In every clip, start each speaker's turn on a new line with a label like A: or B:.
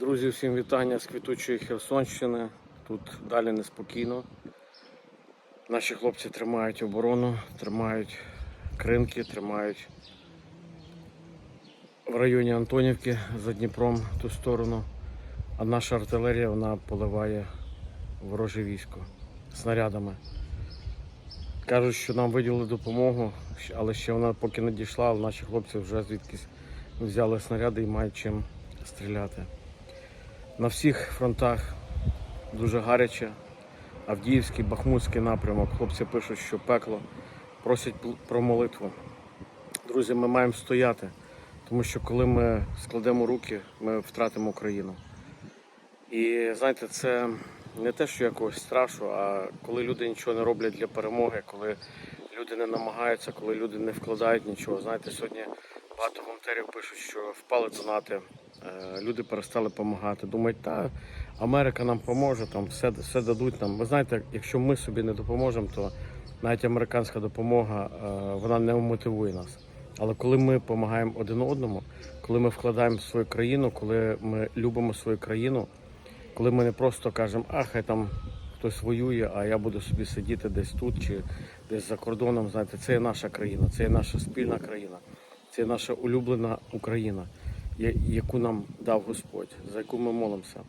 A: Друзі, всім вітання з квітучої Херсонщини. Тут далі неспокійно. Наші хлопці тримають оборону, тримають кринки, тримають в районі Антонівки за Дніпром ту сторону. А наша артилерія вона поливає вороже військо снарядами. Кажуть, що нам виділили допомогу, але ще вона поки не дійшла, але наші хлопці вже звідкись взяли снаряди і мають чим стріляти. На всіх фронтах дуже гаряче. Авдіївський, Бахмутський напрямок. Хлопці пишуть, що пекло, просять про молитву. Друзі, ми маємо стояти, тому що коли ми складемо руки, ми втратимо Україну. І знаєте, це не те, що якогось страшу, а коли люди нічого не роблять для перемоги, коли люди не намагаються, коли люди не вкладають нічого. Знаєте, сьогодні багато волонтерів пишуть, що впали донати, люди перестали допомагати. Думають, та Америка нам поможе, там все, все дадуть нам. Ви знаєте, якщо ми собі не допоможемо, то навіть американська допомога е, вона не мотивує нас. Але коли ми допомагаємо один одному, коли ми вкладаємо в свою країну, коли ми любимо свою країну, коли ми не просто кажемо, а хай там хтось воює, а я буду собі сидіти десь тут чи десь за кордоном, знаєте, це є наша країна, це є наша спільна країна, це є наша улюблена Україна, яку нам дав Господь, за яку ми молимося.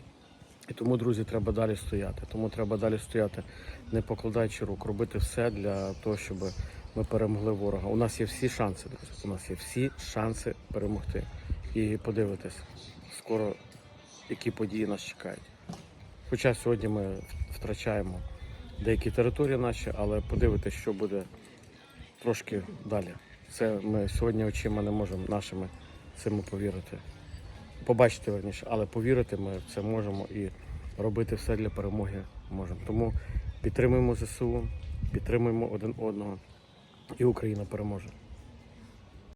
A: І тому, друзі, треба далі стояти. Тому треба далі стояти, не покладаючи рук, робити все для того, щоб ми перемогли ворога. У нас є всі шанси, друзі. У нас є всі шанси перемогти. І подивитись, скоро які події нас чекають. Хоча сьогодні ми втрачаємо деякі території наші, але подивитись, що буде трошки далі. Це ми сьогодні очима не можемо нашими цими повірити. Побачити верніше, але повірити ми в це можемо і робити все для перемоги можемо. Тому підтримуємо ЗСУ, підтримуємо один одного, і Україна переможе.